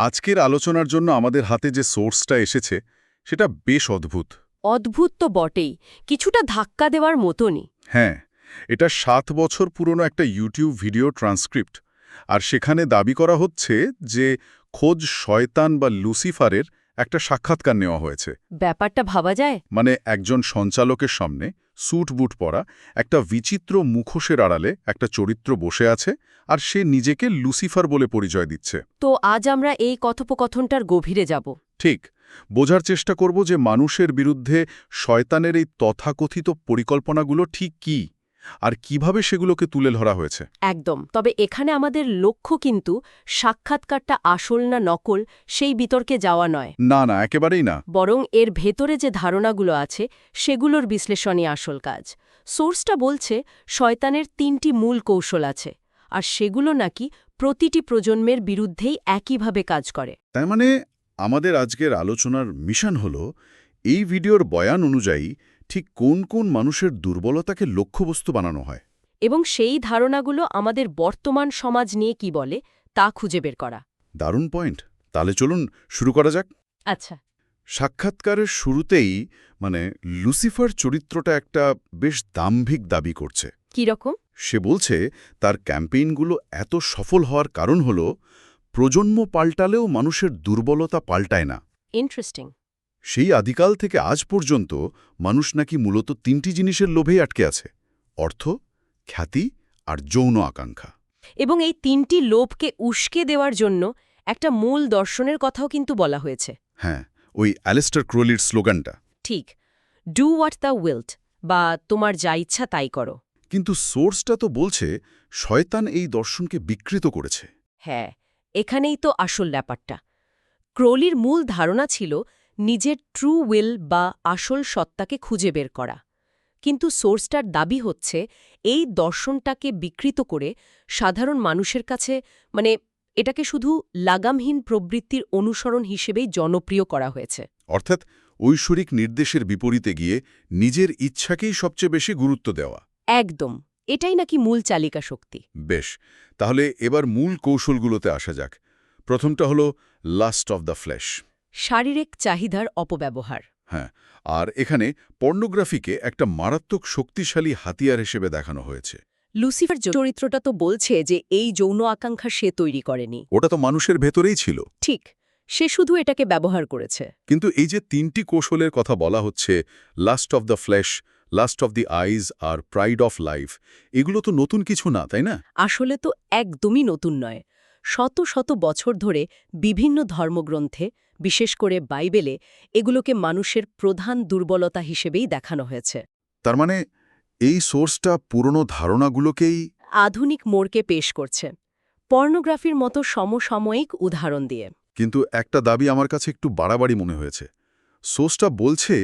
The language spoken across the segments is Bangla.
আজকের আলোচনার জন্য আমাদের হাতে যে সোর্সটা এসেছে সেটা বেশ অদ্ভুত। অদ্ভুত তো বটেই কিছুটা ধাক্কা দেওয়ার মতনই। হ্যাঁ এটা সাত বছর পুরনো একটা ইউটিউব ভিডিও ট্রান্সক্রিপ্ট আর সেখানে দাবি করা হচ্ছে যে খোঁজ শয়তান বা লুসিফারের একটা সাক্ষাৎকার নেওয়া হয়েছে। ব্যাপারটা ভাবা যায়? মানে একজন সঞ্চালকের সামনে স্যুট বুট পরা একটা বিচিত্র মুখোশের আড়ালে একটা চরিত্র বসে আছে আর সে নিজেকে লুসিফার বলে পরিচয় দিচ্ছে। তো আজ আমরা এই কথোপকথনটার গভীরে যাব। ঠিক বোঝার চেষ্টা করব যে মানুষের বিরুদ্ধে শয়তানের এই তথাকথিত পরিকল্পনাগুলো ঠিক কি। আর কীভাবে সেগুলোকে তুলে ধরা হয়েছে? একদম। তবে এখানে আমাদের লক্ষ্য কিন্তু সাক্ষাৎকারটা আসল না নকল সেই বিতর্কে যাওয়া নয়। না না একেবারেই না। বরং এর ভেতরে যে ধারণাগুলো আছে সেগুলোর বিশ্লেষণই আসল কাজ। সোর্সটা বলছে শয়তানের তিনটি মূল কৌশল আছে আর সেগুলো নাকি প্রতিটি প্রজন্মের বিরুদ্ধেই একইভাবে কাজ করে। তার মানে আমাদের আজকের আলোচনার মিশন হল এই ভিডিওর বয়ান অনুযায়ী ঠিক কোন কোন মানুষের দুর্বলতাকে লক্ষ্যবস্তু বানানো হয়? এবং সেই ধারণাগুলো আমাদের বর্তমান সমাজ নিয়ে কি বলে তা খুঁজে বের করা। দারুণ পয়েন্ট। তাহলে চলুন শুরু করা যাক। আচ্ছা। সাক্ষাৎকারের শুরুতেই মানে লুসিফার চরিত্রটা একটা বেশ দাম্ভিক দাবি করছে। কি রকম? সে বলছে তার ক্যাম্পেইনগুলো এত সফল হওয়ার কারণ হল প্রজন্ম পাল্টালেও মানুষের দুর্বলতা পাল্টায় না। ইন্টারেস্টিং। সেই আদিকাল থেকে আজ পর্যন্ত মানুষ নাকি মূলত তিনটি জিনিসের লোভেই আটকে আছে অর্থ খ্যাতি আর যৌন আকাঙ্ক্ষা। এবং এই তিনটি লোভকে উস্কে দেওয়ার জন্য একটা মূল দর্শনের কথাও কিন্তু বলা হয়েছে। হ্যাঁ ওই অ্যালেস্টার ক্রোলির স্লোগানটা। ঠিক ডু হোয়াট দ্য উইল্ট বা তোমার যা ইচ্ছা তাই করো। কিন্তু সোর্সটা তো বলছে শয়তান এই দর্শনকে বিকৃত করেছে। হ্যাঁ এখানেই তো আসল ব্যাপারটা। ক্রোলির মূল ধারণা ছিল নিজের ট্রু উইল বা আসল সত্তাকে খুঁজে বের করা। কিন্তু সোর্সটার দাবি হচ্ছে এই দর্শনটাকে বিকৃত করে সাধারণ মানুষের কাছে মানে এটাকে শুধু লাগামহীন প্রবৃত্তির অনুসরণ হিসেবেই জনপ্রিয় করা হয়েছে। অর্থাৎ ঐশ্বরিক নির্দেশের বিপরীতে গিয়ে নিজের ইচ্ছাকেই সবচেয়ে বেশি গুরুত্ব দেওয়া। একদম। এটাই নাকি মূল চালিকা শক্তি। বেশ তাহলে এবার মূল কৌশলগুলোতে আসা যাক। প্রথমটা হলো লাস্ট অফ দ্য ফ্ল্যাশ শারীরিক চাহিদার অপব্যবহার। হ্যাঁ আর এখানে পর্নোগ্রাফিকে একটা মারাত্মক শক্তিশালী হাতিয়ার হিসেবে দেখানো হয়েছে। লুসিফার চরিত্রটা তো বলছে যে এই যৌন আকাঙ্ক্ষা সে তৈরি করেনি। ওটা তো মানুষের ভেতরেই ছিল। ঠিক সে শুধু এটাকে ব্যবহার করেছে। কিন্তু এই যে তিনটি কৌশলের কথা বলা হচ্ছে lust of the flesh lust of the eyes R pride of life এগুলো তো নতুন কিছু না তাই না? আসলে তো একদমই নতুন নয়। শত শত বছর ধরে বিভিন্ন ধর্মগ্রন্থে বিশেষ করে বাইবেলে এগুলোকে মানুষের প্রধান দুর্বলতা হিসেবেই দেখানো হয়েছে। তার মানে এই সোর্সটা পুরনো ধারণাগুলোকেই আধুনিক মোড়কে পেশ করছে। পর্নোগ্রাফির মতো সমসাময়িক উদাহরণ দিয়ে। কিন্তু একটা দাবি আমার কাছে একটু বাড়াবাড়ি মনে হয়েছে। সোর্সটা বলছে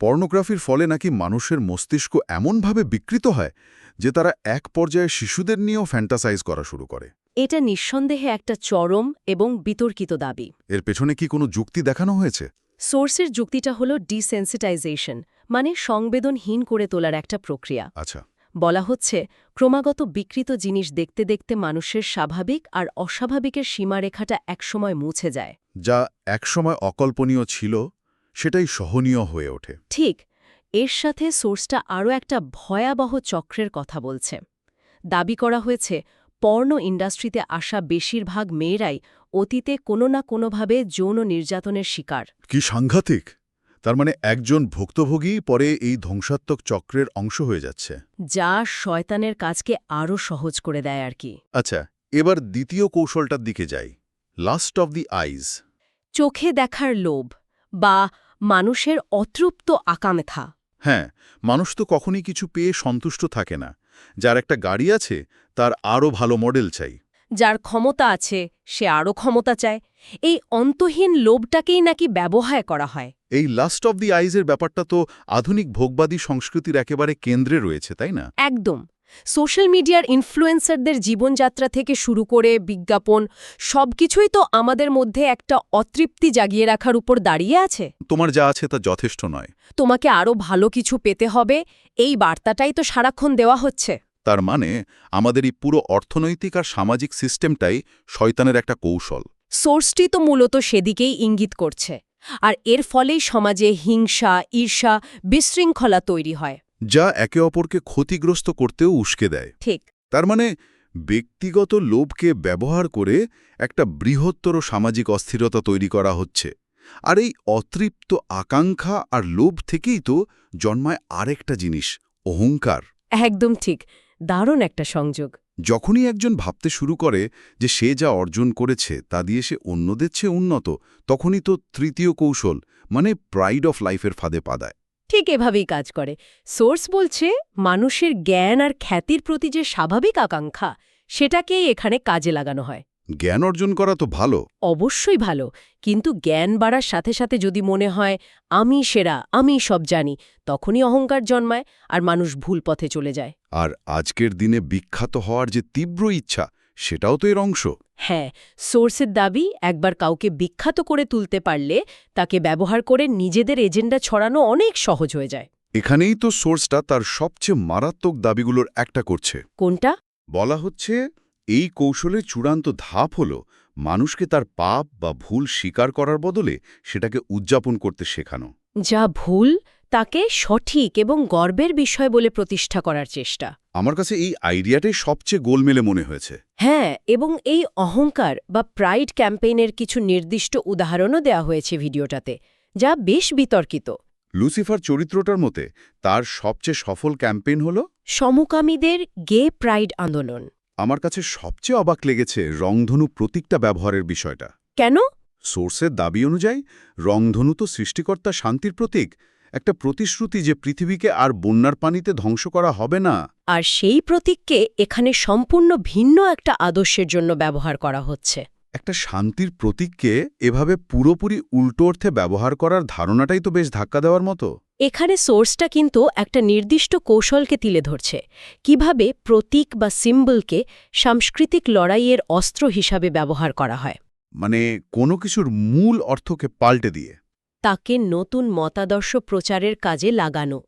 পর্নোগ্রাফির ফলে নাকি মানুষের মস্তিষ্ক এমনভাবে বিকৃত হয় যে তারা এক পর্যায়ে শিশুদের নিয়েও ফ্যান্টাসাইজ করা শুরু করে। এটা নিঃসন্দেহে একটা চরম এবং বিতর্কিত দাবি। এর পেছনে কি কোনো যুক্তি দেখানো হয়েছে? সোর্সের যুক্তিটা হল ডিসেন্সিটাইজেশন মানে সংবেদনহীন করে তোলার একটা প্রক্রিয়া। আচ্ছা। বলা হচ্ছে ক্রমাগত বিকৃত জিনিস দেখতে দেখতে মানুষের স্বাভাবিক আর অস্বাভাবিকের সীমারেখাটা একসময় মুছে যায়। যা একসময় অকল্পনীয় ছিল সেটাই সহনীয় হয়ে ওঠে। ঠিক এর সাথে সোর্সটা আরও একটা ভয়াবহ চক্রের কথা বলছে। দাবি করা হয়েছে পর্ণ ইন্ডাস্ট্রিতে আসা বেশিরভাগ মেয়েরাই অতীতে কোনো না কোনোভাবে যৌন নির্যাতনের শিকার। কি সাংঘাতিক! তার মানে একজন ভুক্তভোগী পরে এই ধ্বংসাত্মক চক্রের অংশ হয়ে যাচ্ছে। যা শয়তানের কাজকে আরও সহজ করে দেয় আর কি। আচ্ছা এবার দ্বিতীয় কৌশলটার দিকে যাই। লাস্ট অফ দি আইজ চোখে দেখার লোভ বা মানুষের অতৃপ্ত আকাঙ্ক্ষা। হ্যাঁ মানুষ তো কখনই কিছু পেয়ে সন্তুষ্ট থাকে না। যার একটা গাড়ি আছে তার আরও ভালো মডেল চাই। যার ক্ষমতা আছে সে আরও ক্ষমতা চায়। এই অন্তহীন লোভটাকেই নাকি ব্যবহার করা হয়। এই লাস্ট অব দি আইজের ব্যাপারটা তো আধুনিক ভোগবাদী সংস্কৃতির একেবারে কেন্দ্রে রয়েছে তাই না? একদম। সোশ্যাল মিডিয়ার ইনফ্লুয়েন্সারদের জীবনযাত্রা থেকে শুরু করে বিজ্ঞাপন সবকিছুই তো আমাদের মধ্যে একটা অতৃপ্তি জাগিয়ে রাখার উপর দাঁড়িয়ে আছে। তোমার যা আছে তা যথেষ্ট নয়। তোমাকে আরও ভালো কিছু পেতে হবে এই বার্তাটাই তো সারাক্ষণ দেওয়া হচ্ছে। তার মানে আমাদের এই পুরো অর্থনৈতিক আর সামাজিক সিস্টেমটাই শয়তানের একটা কৌশল। সোর্সটি তো মূলত সেদিকেই ইঙ্গিত করছে। আর এর ফলেই সমাজে হিংসা ঈর্ষা বিশৃঙ্খলা তৈরি হয়। যা একে অপরকে ক্ষতিগ্রস্ত করতেও উস্কে দেয়। ঠিক। তার মানে ব্যক্তিগত লোভকে ব্যবহার করে একটা বৃহত্তর সামাজিক অস্থিরতা তৈরি করা হচ্ছে। আর এই অতৃপ্ত আকাঙ্ক্ষা আর লোভ থেকেই তো জন্মায় আরেকটা জিনিস অহংকার। একদম ঠিক। দারুণ একটা সংযোগ। যখনই একজন ভাবতে শুরু করে যে সে যা অর্জন করেছে তা দিয়ে সে অন্যদের চেয়ে উন্নত তখনই তো তৃতীয় কৌশল মানে প্রাইড অফ লাইফের ফাঁদে পাদায় ঠিক এভাবেই কাজ করে। সোর্স বলছে মানুষের জ্ঞান আর খ্যাতির প্রতি যে স্বাভাবিক আকাঙ্ক্ষা সেটাকেই এখানে কাজে লাগানো হয়। জ্ঞান অর্জন করা তো ভালো। অবশ্যই ভালো কিন্তু জ্ঞান বাড়ার সাথে সাথে যদি মনে হয় আমি সেরা আমি সব জানি তখনই অহংকার জন্মায় আর মানুষ ভুল পথে চলে যায়। আর আজকের দিনে বিখ্যাত হওয়ার যে তীব্র ইচ্ছা সেটাও তো এর অংশ। হ্যাঁ সোর্সের দাবি একবার কাউকে বিখ্যাত করে তুলতে পারলে তাকে ব্যবহার করে নিজেদের এজেন্ডা ছড়ানো অনেক সহজ হয়ে যায়। এখানেই তো সোর্সটা তার সবচেয়ে মারাত্মক দাবিগুলোর একটা করছে। কোনটা? বলা হচ্ছে এই কৌশলের চূড়ান্ত ধাপ হল মানুষকে তার পাপ বা ভুল স্বীকার করার বদলে সেটাকে উদযাপন করতে শেখানো। যা ভুল তাকে সঠিক এবং গর্বের বিষয় বলে প্রতিষ্ঠা করার চেষ্টা। আমার কাছে এই আইডিয়াটাই সবচেয়ে গোলমেলে মনে হয়েছে। হ্যাঁ এবং এই অহংকার বা প্রাইড ক্যাম্পেইনের কিছু নির্দিষ্ট উদাহরণও দেওয়া হয়েছে ভিডিওটাতে যা বেশ বিতর্কিত। লুসিফার চরিত্রটার মতে তার সবচেয়ে সফল ক্যাম্পেইন হল? সমকামীদের গে প্রাইড আন্দোলন। আমার কাছে সবচেয়ে অবাক লেগেছে রংধনু প্রতীকটা ব্যবহারের বিষয়টা। কেন? সোর্সের দাবি অনুযায়ী রংধনু তো সৃষ্টিকর্তা শান্তির প্রতীক। একটা প্রতিশ্রুতি যে পৃথিবীকে আর বন্যার পানিতে ধ্বংস করা হবে না। আর সেই প্রতীককে এখানে সম্পূর্ণ ভিন্ন একটা আদর্শের জন্য ব্যবহার করা হচ্ছে। একটা শান্তির প্রতীককে এভাবে পুরোপুরি উল্টো অর্থে ব্যবহার করার ধারণাটাই তো বেশ ধাক্কা দেওয়ার মতো। এখানে সোর্সটা কিন্তু একটা নির্দিষ্ট কৌশলকে তুলে ধরছে। কীভাবে প্রতীক বা সিম্বলকে সাংস্কৃতিক লড়াইয়ের অস্ত্র হিসাবে ব্যবহার করা হয়। মানে কোনো কিছুর মূল অর্থকে পাল্টে দিয়ে। তাকে নতুন মতাদর্শ প্রচারের কাজে লাগানো।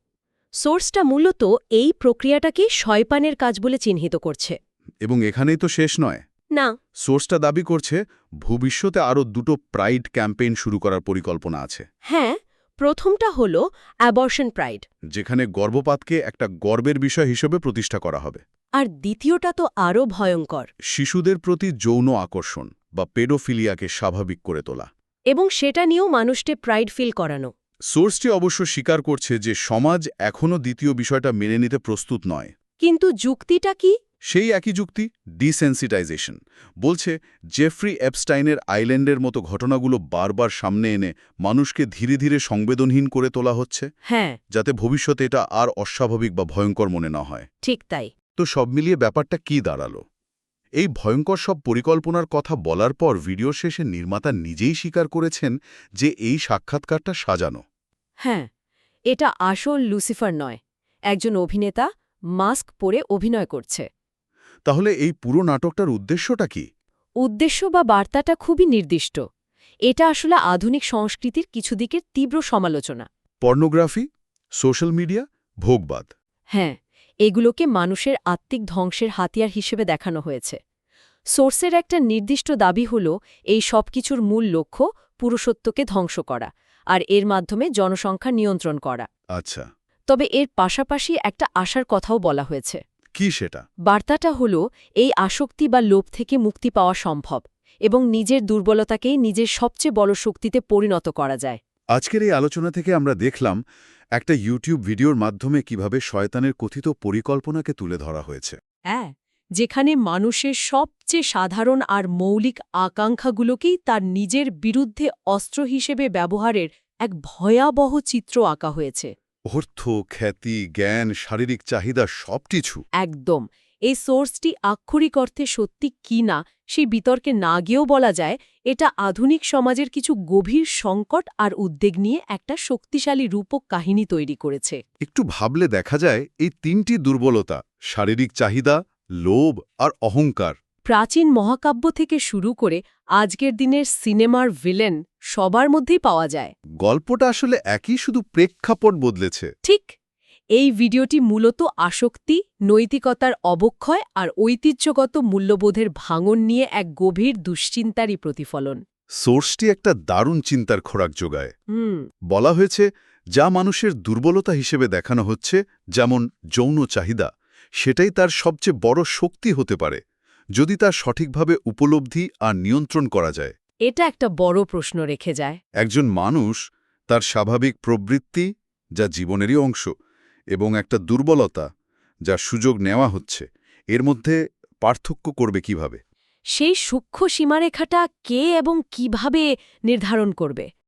সোর্সটা মূলত এই প্রক্রিয়াটাকে শয়পানের কাজ বলে চিহ্নিত করছে। এবং এখানেই তো শেষ নয়। না। সোর্সটা দাবি করছে ভবিষ্যতে আরও দুটো প্রাইড ক্যাম্পেইন শুরু করার পরিকল্পনা আছে। হ্যাঁ প্রথমটা হল অ্যাবর্শন প্রাইড। যেখানে গর্ভপাতকে একটা গর্বের বিষয় হিসেবে প্রতিষ্ঠা করা হবে। আর দ্বিতীয়টা তো আরও ভয়ঙ্কর। শিশুদের প্রতি যৌন আকর্ষণ বা পেডোফিলিয়াকে স্বাভাবিক করে তোলা। এবং সেটা নিয়েও মানুষকে প্রাইড ফিল করানো। সোর্সটি অবশ্য স্বীকার করছে যে সমাজ এখনও দ্বিতীয় বিষয়টা মেনে নিতে প্রস্তুত নয়। কিন্তু যুক্তিটা কি? সেই একই যুক্তি ডিসেন্সিটাইজেশন বলছে জেফ্রি অ্যাপস্টাইনের আইল্যান্ডের মতো ঘটনাগুলো বারবার সামনে এনে মানুষকে ধীরে ধীরে সংবেদনহীন করে তোলা হচ্ছে হ্যাঁ। যাতে ভবিষ্যতে এটা আর অস্বাভাবিক বা ভয়ঙ্কর মনে না হয়। ঠিক তাই। তো সব মিলিয়ে ব্যাপারটা কি দাঁড়াল? এই ভয়ঙ্কর সব পরিকল্পনার কথা বলার পর ভিডিও শেষে নির্মাতা নিজেই স্বীকার করেছেন যে এই সাক্ষাৎকারটা সাজানো। হ্যাঁ এটা আসল লুসিফার নয় একজন অভিনেতা মাস্ক পরে অভিনয় করছে। তাহলে এই পুরো নাটকটার উদ্দেশ্যটা কি? উদ্দেশ্য বা বার্তাটা খুবই নির্দিষ্ট। এটা আসলে আধুনিক সংস্কৃতির কিছু দিকের তীব্র সমালোচনা। পর্নোগ্রাফি সোশ্যাল মিডিয়া ভোগবাদ। হ্যাঁ এগুলোকে মানুষের আত্মিক ধ্বংসের হাতিয়ার হিসেবে দেখানো হয়েছে। সোর্সের একটা নির্দিষ্ট দাবি হল এই সব কিছুর মূল লক্ষ্য পুরুষত্বকে ধ্বংস করা আর এর মাধ্যমে জনসংখ্যা নিয়ন্ত্রণ করা। আচ্ছা। তবে এর পাশাপাশি একটা আশার কথাও বলা হয়েছে। কি সেটা? বার্তাটা হল এই আসক্তি বা লোভ থেকে মুক্তি পাওয়া সম্ভব এবং নিজের দুর্বলতাকেই নিজের সবচেয়ে বড় শক্তিতে পরিণত করা যায়। আজকের এই আলোচনা থেকে আমরা দেখলাম একটা ইউটিউব ভিডিওর মাধ্যমে কীভাবে শয়তানের কথিত পরিকল্পনাকে তুলে ধরা হয়েছে। হ্যাঁ যেখানে মানুষের সবচেয়ে সাধারণ আর মৌলিক আকাঙ্ক্ষাগুলোকেই তার নিজের বিরুদ্ধে অস্ত্র হিসেবে ব্যবহারের এক ভয়াবহ চিত্র আঁকা হয়েছে। অর্থ খ্যাতি জ্ঞান শারীরিক চাহিদা সবকিছু। একদম। এই সোর্সটি আক্ষরিক অর্থে সত্যি কি না সেই বিতর্কে না গিয়েও বলা যায় এটা আধুনিক সমাজের কিছু গভীর সংকট আর উদ্বেগ নিয়ে একটা শক্তিশালী রূপক কাহিনী তৈরি করেছে। একটু ভাবলে দেখা যায় এই তিনটি দুর্বলতা শারীরিক চাহিদা লোভ আর অহংকার। প্রাচীন মহাকাব্য থেকে শুরু করে আজকের দিনের সিনেমার ভিলেন সবার মধ্যেই পাওয়া যায়। গল্পটা আসলে একই শুধু প্রেক্ষাপট বদলেছে। ঠিক। এই ভিডিওটি মূলত আসক্তি নৈতিকতার অবক্ষয় আর ঐতিহ্যগত মূল্যবোধের ভাঙন নিয়ে এক গভীর দুশ্চিন্তারই প্রতিফলন। সোর্সটি একটা দারুণ চিন্তার খোরাক যোগায়। বলা হয়েছে যা মানুষের দুর্বলতা হিসেবে দেখানো হচ্ছে যেমন যৌন চাহিদা সেটাই তার সবচেয়ে বড় শক্তি হতে পারে যদি তা সঠিকভাবে উপলব্ধি আর নিয়ন্ত্রণ করা যায়। এটা একটা বড় প্রশ্ন রেখে যায়। একজন মানুষ তার স্বাভাবিক প্রবৃত্তি যা জীবনেরই অংশ এবং একটা দুর্বলতা যা সুযোগ নেওয়া হচ্ছে, এর মধ্যে পার্থক্য করবে কীভাবে? সেই সূক্ষ্ম সীমারেখাটা কে এবং কীভাবে নির্ধারণ করবে?